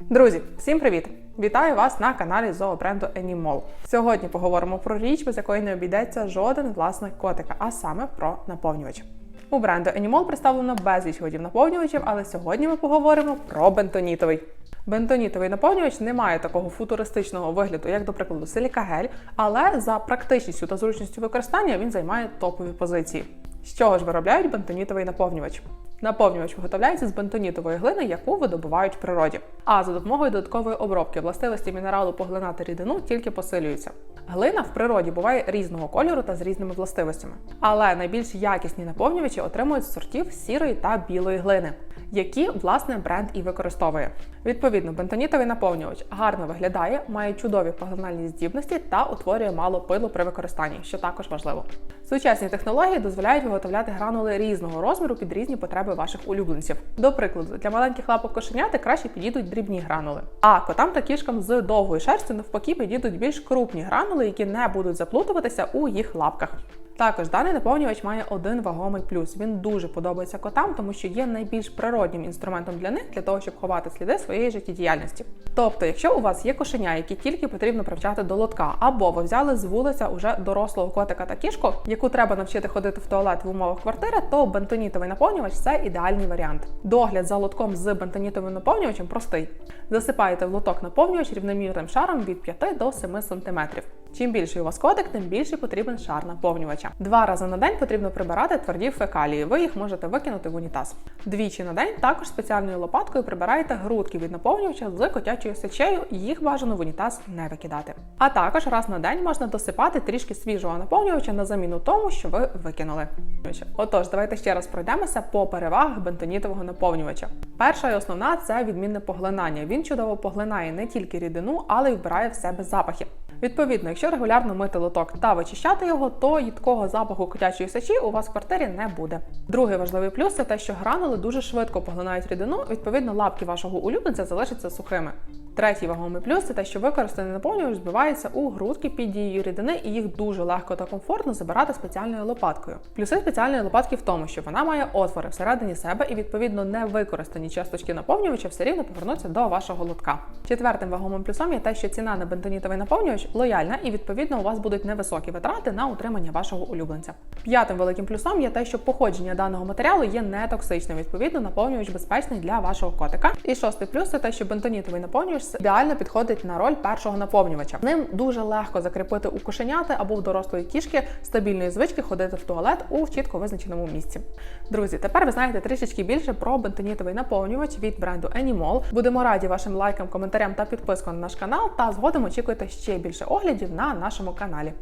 Друзі, всім привіт! Вітаю вас на каналі зообренду Animal. Сьогодні поговоримо про річ, без якої не обійдеться жоден власник котика, а саме про наповнювач. У бренду Animal представлено безліч видів наповнювачів, але сьогодні ми поговоримо про бентонітовий. Бентонітовий наповнювач не має такого футуристичного вигляду, як, до прикладу, силікагель, але за практичністю та зручністю використання він займає топові позиції. З чого ж виробляють бентонітовий наповнювач? Наповнювач виготовляється з бентонітової глини, яку видобувають в природі. А за допомогою додаткової обробки властивості мінералу поглинати рідину тільки посилюються. Глина в природі буває різного кольору та з різними властивостями. Але найбільш якісні наповнювачі отримують з сортів сірої та білої глини, які власне бренд і використовує. Відповідно, бентонітовий наповнювач гарно виглядає, має чудові поглинальні здібності та утворює мало пилу при використанні, що також важливо. Сучасні технології дозволяють виготовляти гранули різного розміру під різні потреби ваших улюбленців. До прикладу, для маленьких лапок кошеняти краще підійдуть дрібні гранули. А котам та кішкам з довгою шерстю навпаки підійдуть більш крупні гранули, які не будуть заплутуватися у їх лапках. Також даний наповнювач має один вагомий плюс. Він дуже подобається котам, тому що є найбільш природнім інструментом для них для того, щоб ховати сліди своєї життєдіяльності. Тобто, якщо у вас є кошеня, які тільки потрібно привчати до лотка, або ви взяли з вулиця уже дорослого котика та кішку, яку треба навчити ходити в туалет в умовах квартири, то бентонітовий наповнювач це ідеальний варіант. Догляд за лотком з бентонітовим наповнювачем простий. Засипаєте в лоток наповнювач рівномірним шаром від 5 до 7 см. Чим більший у вас котик, тим більше потрібен шар наповнювача. Два рази на день потрібно прибирати тверді фекалії. Ви їх можете викинути в унітаз. Двічі на день також спеціальною лопаткою прибираєте грудки від наповнювача з котячою сечею. Їх бажано в унітаз не викидати. А також раз на день можна досипати трішки свіжого наповнювача на заміну тому, що ви викинули. Отож, давайте ще раз пройдемося по перевагах бентонітового наповнювача. Перша і основна це відмінне поглинання. Він чудово поглинає не тільки рідину, але й вбирає в себе запахи. Відповідно, якщо регулярно мити лоток та вичищати його, то їдкого запаху котячої сечі у вас в квартирі не буде. Другий важливий плюс це те, що гранули дуже швидко поглинають рідину, відповідно, лапки вашого улюбленця залишаться сухими. Третій вагомий плюс це те, що використаний наповнювач збивається у грудки під дією рідини, і їх дуже легко та комфортно забирати спеціальною лопаткою. Плюси спеціальної лопатки в тому, що вона має отвори всередині себе і відповідно не використані часточки наповнювача все рівно повернуться до вашого лотка. Четвертим вагомим плюсом є те, що ціна на бентонітовий наповнювач лояльна, і відповідно у вас будуть невисокі витрати на утримання вашого улюбленця. П'ятим великим плюсом є те, що походження даного матеріалу є не токсичним. Відповідно, наповнювач безпечний для вашого котика. І шостий плюс це те, що бентонітовий наповнювач ідеально підходить на роль першого наповнювача. Ним дуже легко закріпити у кошеняти або в дорослої кішки стабільної звички ходити в туалет у чітко визначеному місці. Друзі, тепер ви знаєте трішечки більше про бентонітовий наповнювач від бренду Animal. Будемо раді вашим лайкам, коментарям та підпискам на наш канал. Та згодом очікуйте ще більше оглядів на нашому каналі.